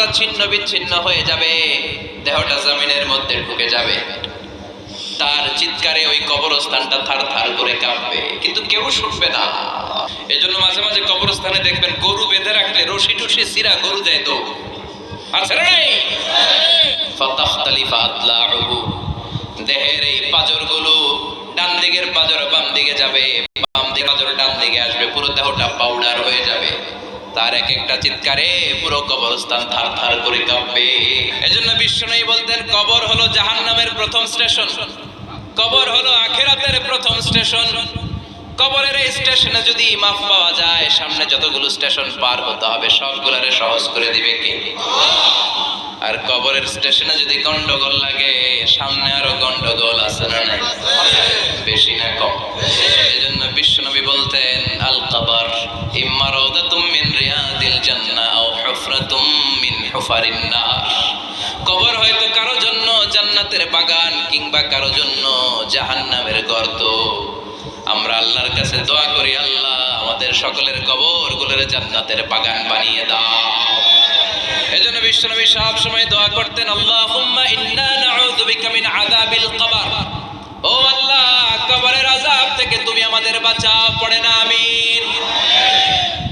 দেহটা ছিন্ন বিচ্ছিন্ন হয়ে যাবে, দেহটা জমিনের মধ্যে ঢুকে যাবে। তার চিৎকারে ওই কবরস্থানটা থার থার করে কাঁপবে, কিন্তু কেউ শুনবে না। এজন্য মাঝে মাঝে কবরস্থানে দেখবেন গরু বেঁধে রাখলে রশি টুসি সিরা গরু যায় তো। আছে দেহের এই পাজরগুলো ডান দিকের পাজর বাম দিকে যাবে, বাম দিকে পাজর ডান দিকে আসবে, পুরো দেহটা পাউডার হয়ে যাবে। তার এক একটা চিৎকারে পুরো কবরস্থান থার থার করে কাঁপবে। এজন্য বিশ্বনবী বলতেন, কবর হলো জাহান্নামের প্রথম স্টেশন। কবর হলো আখেরাতের প্রথম স্টেশন। কবরের এই স্টেশনে যদি মাফ পাওয়া যায়, সামনে যতগুলো স্টেশন পার হতে হবে, সবগুলারে সহজ করে দিবে কে? আর কবরের স্টেশনে যদি গন্ডগোল লাগে, সামনে আরও গন্ডগোল আছে না নাই? বেশি না কম। এজন্য বিশ্বনবী বলতেন আল কবর ইম্মা কবর হয়তো কারও জন্য জান্নাতের বাগান কিংবা কারও জন্য জাহান্নামের গর্ত। আমরা আল্লাহর কাছে দোয়া করি, আল্লাহ আমাদের সকলের কবরগুলোর জান্নাতের বাগান বানিয়ে দাও। এজন্য বিশ্বনবী সব সময় দোয়া করতেন, আল্লাহুম্মা ইন্না নাউযু বিকা মিন আযাবিল কবর। ও আল্লাহ, কবরের আযাব থেকে তুমি আমাদের বাঁচাও, পড়ে না আমিন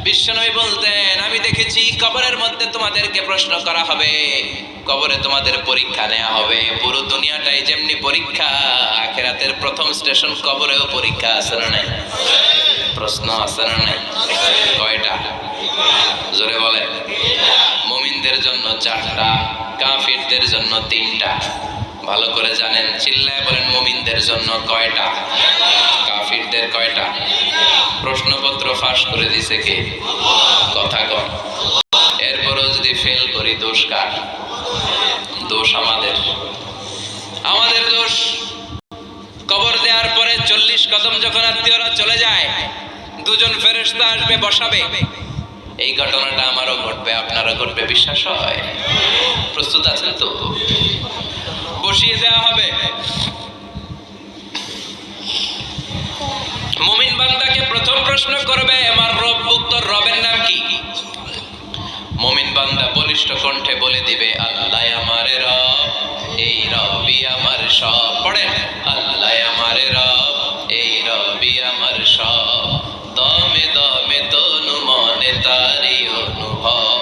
বিশ্বনবী বলতেন আমি দেখেছি কবরের মধ্যে তোমাদেরকে প্রশ্ন করা হবে, কবরে তোমাদের পরীক্ষা নেওয়া হবে। পুরো দুনিয়াটাই যেমনি পরীক্ষা, আখেরাতের প্রথম স্টেশন কবরেও পরীক্ষা আছে না নাই? প্রশ্ন আছে না নাই? কয়টা? জোরে বলে মুমিনদের জন্য চারটা, কাফিরদের জন্য তিনটা। ভালো করে জানেন, চিল্লায় বলেন মুমিনদের জন্য কয়টা? কাফিরদের কয়টা? প্রশ্নপত্র ফাঁস করে দিছে কে? কথা এরপরও যদি ফেল করি, দোষ কার? দোষ আমাদের। আমাদের দোষ কবর দেওয়ার পরে চল্লিশ কদম যখন আত্মীয়রা চলে যায়, দুজন ফেরেশতা আসবে, বসাবে। এই ঘটনাটা আমারও ঘটবে, আপনারও ঘটবে, বিশ্বাস হয়। প্রস্তুত আছেন তো? বসিয়ে দেওয়া হবে। মুমিন বান্দাকে প্রথম প্রশ্ন করবে, আমার রব তোর রবের নাম কি? বান্দা বলিষ্ঠ কণ্ঠে বলে দিবে, আল্লাহ আমার রব, এই রবি আমার সব। পড়েন, আল্লাহ আমার রব, এই রবি আমার সব। দমে দমে তনু মনে তারি অনুভব।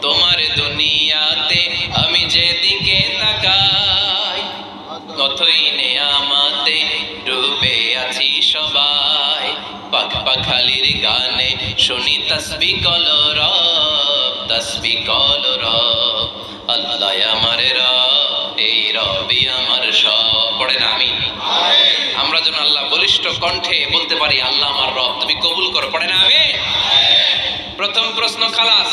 তোমার দুনিয়াতে আমি যেদিকে তাকাই কতই নেয়ামাতে ডুবে আছি সবাই। পাখ পাখালির গানে শুনি তসবি কল রব তসবি কল রব, আল্লাহ আমার রব, এই রবি আমার সব। পড়ে না আমি আমরা যেন আল্লাহ বলিষ্ঠ কণ্ঠে বলতে পারি, আল্লাহ আমার রব, তুমি কবুল করো। পড়ে না আমি প্রথম প্রশ্ন, খালাস।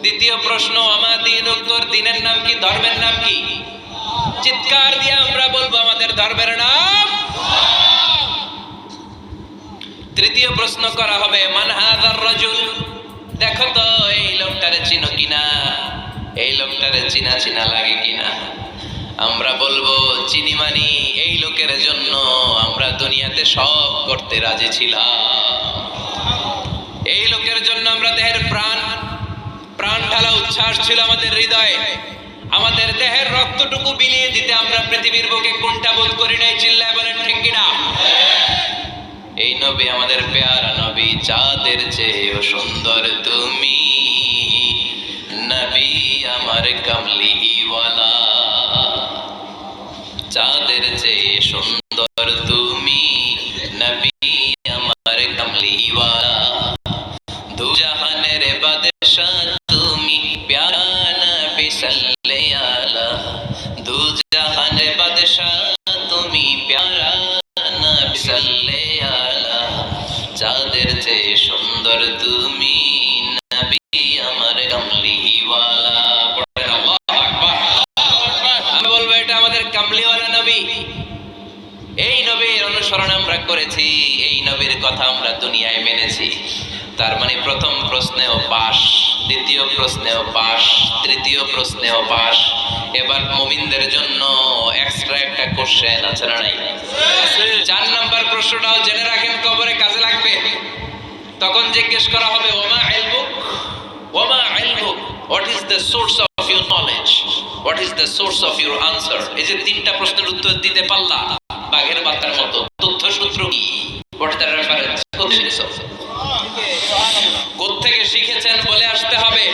দ্বিতীয় প্রশ্ন আমার দিন উত্তর, দিনের নাম কি, ধর্মের নাম কি? চিৎকার দিয়ে আমরা বলব আমাদের ধর্মের নাম। তৃতীয় প্রশ্ন করা হবে মানহাদার রজুল? দেখো তো, এই লোকটারে চিনো কিনা? এই লোকটারে চিনা চিনা লাগে কিনা? আমরা বলব, চিনি মানি, এই লোকের জন্য আমরা দুনিয়াতে সব করতে রাজি ছিলাম। এই লোকের জন্য আমরা দেহের প্রাণ প্রাণ ঢালা উচ্ছ্বাস ছিল আমাদের হৃদয়ে। আমাদের দেহের রক্তটুকু বিলিয়ে দিতে আমরা পৃথিবীর বুকে কোনটা বোধ করি নাই, চিল্লায় বলেন, ঠিক কিনা? এই নবী আমাদের পেয়ারা নবী, চাঁদের চেয়েও সুন্দর তুমি। নবী আমার কামলিওয়ালা, চাঁদের চেয়ে সুন্দর তুমি। নবী আমার কামলিওয়ালা দু জাহানের বাদশাহ এই নবীর অনুসরণ আমরা করেছি, এই নবীর কথা আমরা দুনিয়ায় মেনেছি। তার মানে প্রথম প্রশ্নেও পাস, দ্বিতীয় প্রশ্নেও পাস, তৃতীয় প্রশ্নেও পাস। এবার মুমিনদের জন্য এক্সট্রা একটা কোশ্চেন আছে না নাই? চার নাম্বার প্রশ্নটাও জেনে রাখেন, কবরে কাজে লাগবে। তখন জিজ্ঞেস করা হবে, ওমা ইলমুক? ওমা ইলমুক? What is the source of your knowledge what is the source of your answer এই যে তিনটা প্রশ্নের উত্তর দিতে পারলা। বাঘের বার্তার মতো। তথ্য সূত্র কি শিখেছেন বলে আসতে হবে?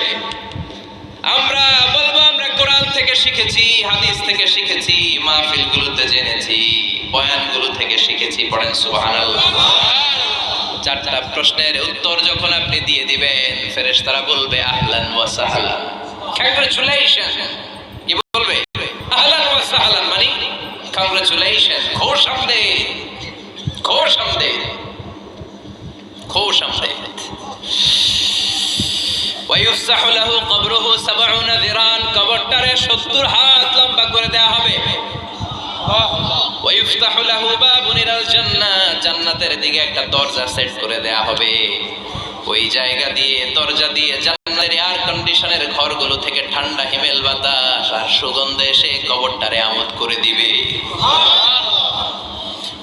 আমরা বলব, আমরা কোরআন থেকে শিখেছি, হাদিস থেকে শিখেছি, মাহফিলগুলোতে জেনেছি, বয়ানগুলো থেকে শিখেছি, পড়েন চারটা প্রশ্নের উত্তর যখন আপনি দিয়ে দিবেন, ফেরেশতারা বলবে, আহলান ওয়া সাহলান। কংগ্রাচুলেশন কি বলবে আহলান ওয়া সাহলান মানে খোশ আমদেদ খোশ আমদেদ ওয়ায়ুফসাহ লাহু কবরুহু 70 যিরান কবরটারে 70 হাত লম্বা করে দেয়া হবে। ওয়ায়ুফতাহু লাহু বাবুন ইলাল জান্নাহ জান্নাতের দিকে একটা দরজা সেট করে দেয়া হবে। ওই জায়গা দিয়ে, দরজা দিয়ে জান্নাতের এয়ার কন্ডিশনের ঘরগুলো থেকে ঠান্ডা হিমেল বাতাস আর সুগন্ধে এসে কবরটারে আমোদ করে দিবে।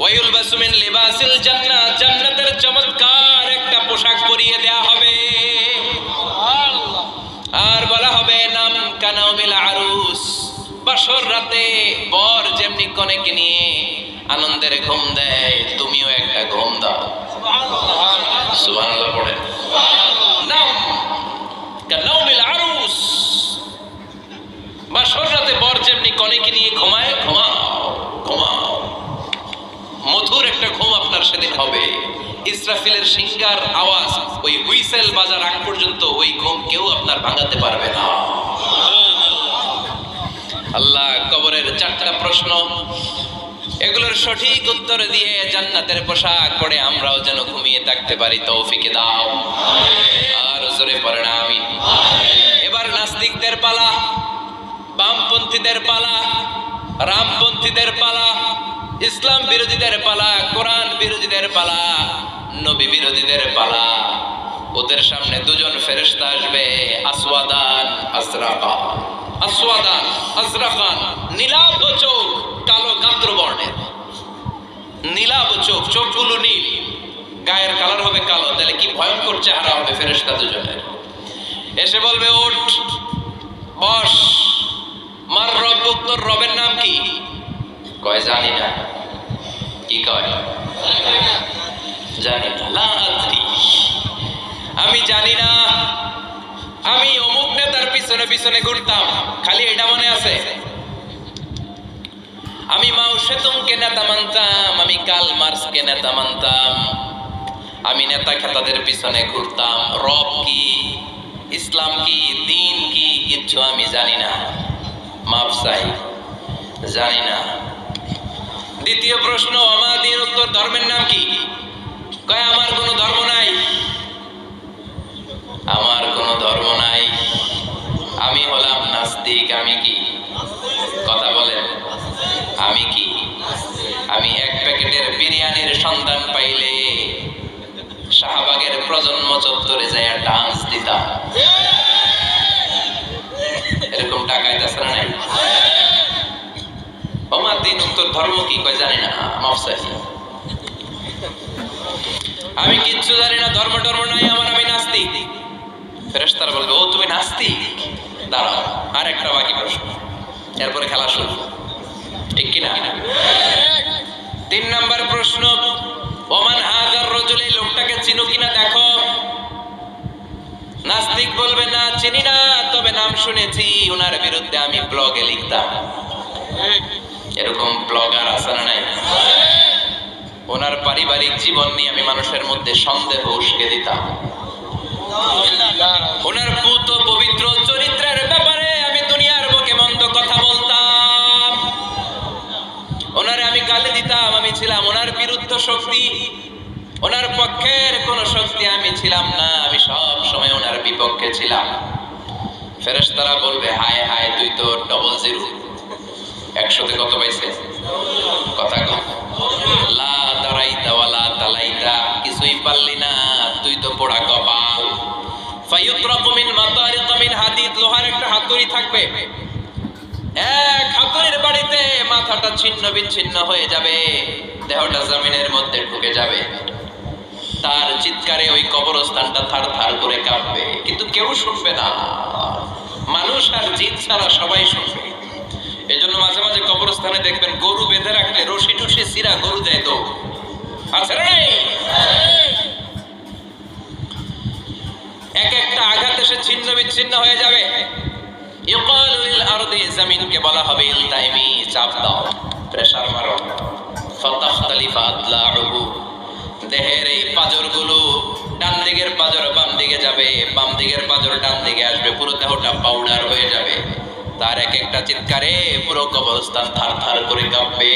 ওয়ায়ুলবাসু লিবাসিল জান্নাহ জান্নাতের চমৎকার একটা পোশাক পরিয়ে দেয়া হবে। আর বলা হবে নাম কানাউমিল আরুস। বাসর রাতে বর যেমনি কনেকে নিয়ে আনন্দের ঘুম দেয় তুমিও একটা ঘুম দাও। সুবহানাল্লাহ। পড়ে। নাম কানাউমিল আরুস। বাসর রাতে বর যেমনি কনেকে নিয়ে ঘুমায় ঘুমাও আপনার সেদিন হবে। ইসরাফিলের সিঙ্গার আওয়াজ, ওই হুইসেল বাজার আগ পর্যন্ত ওই ঘুম কেউ আপনার ভাঙাতে পারবে না। আল্লাহ, কবরের চারটা প্রশ্ন। এগুলোর সঠিক উত্তর দিয়ে জান্নাতের পোশাক পরে আমরাও যেন ঘুমিয়ে থাকতে পারি, তৌফিকে দাও। আর জোরে পড়ে না আমি এবার নাস্তিকদের পালা, বামপন্থীদের পালা, রামপন্থীদের পালা ইসলাম বিরোধীদের পালা, কোরআন বিরোধীদের পালা, নবী বিরোধীদের পালা। ওদের সামনে দুজন ফেরেশতা আসবে, আসওয়াদান আজরাকান আসওয়াদান আজরাকান নীলাভ চোখ, কালো গাত্র বর্ণের নীলাভ চোখ, চোখগুলো নীল। গায়ের কালার হবে কালো, তাহলে কি ভয়ঙ্কর চেহারা হবে ফেরেশতা দুজনের। এসে বলবে ওঠ বস। মার রব তোর রবের নাম কি? কয় জানি না। কি কয়? জানি না। আমি জানি না। আমি অমুক নেতার পিছনে পিছনে ঘুরতাম। খালি এটা মনে আছে? আমি মাও সেতুমকে নেতা মানতাম। আমি কাল মার্সকে নেতা মানতাম। আমি নেতা খেতাদের পিছনে ঘুরতাম। রব কি? ইসলাম কি? দিন কি? কিচ্ছু আমি জানি না। মাপ চাই। জানি না। দ্বিতীয় প্রশ্ন আমার দিন উত্তর ধর্মের নাম কি? কয়, আমার কোনো ধর্ম নাই? আমার কোনো ধর্ম নাই। আমি হলাম নাস্তিক, আমি কি? কথা বলেন। আমি কি? আমি এক প্যাকেটের বিরিয়ানির সন্ধান পাইলে শাহবাগের প্রজন্ম চত্বরে যায় ডান্স দিতাম। এরকম টাকায় তাছাড়া নাই? আমার দিন উত্তর ধর্ম কি কয় জানি না। মাফসাই আমি কিচ্ছু জানি না, ধর্ম টর্ম নাই, আমার আমি নাস্তিক। ফেরেশতারা বলবে, ও, তুমি নাস্তিক? দাঁড়াও আর একটা বাকি প্রশ্ন। এরপরে খেলা শুরু। ঠিক কি না তিন নাম্বার প্রশ্ন, ওমান হাজার রজুল লোকটাকে চিনো কিনা দেখো? নাস্তিক বলবে, না, চিনি না, তবে নাম শুনেছি ওনার বিরুদ্ধে আমি ব্লগে লিখতাম। এরকম ব্লগার আছে না নাই? ওনার পারিবারিক জীবন নিয়ে আমি মানুষের মধ্যে সন্দেহ উস্কে দিতাম। ওনার পুত পবিত্র চরিত্রের ব্যাপারে আমি দুনিয়ার বুকে মন্দ কথা বলতাম। ওনারে আমি গালি দিতাম, আমি ছিলাম ওনার বিরুদ্ধ শক্তি। ওনার পক্ষের কোন শক্তি আমি ছিলাম না, আমি সব সময় ওনার বিপক্ষে ছিলাম। ফেরেশতারা বলবে, হায় হায়, তুই তো ডবল জিরো একশোতে কত পাইছে? কথা কম দেহটা জমিনের মধ্যে ঢুকে যাবে। তার চিৎকারে ওই কবরস্থানটা থার থার করে কাঁপবে, কিন্তু কেউ শুনবে না। মানুষ আর জিন ছাড়া সবাই শুনবে। এই জন্য মাঝে মাঝে কবরস্থানে দেখবেন গরু বেঁধে রাখলে রশি টুসি সিরা গরু দেয় তো। আছে এক একটা আঘাত এসে ছিন্ন বিচ্ছিন্ন হয়ে যাবে। জমিনকে বলা হবে ইলতাইমি চাপ দাও, প্রেসার মারো। ফাতাখতালিফা আদলাউহু দেহের এই পাজরগুলো ডান দিকের পাজর বাম দিকে যাবে, বাম দিকের পাজর ডান দিকে আসবে, পুরো দেহটা পাউডার হয়ে যাবে। তার এক একটা চিৎকারে পুরো কবরস্থান থার থার করে কাঁপবে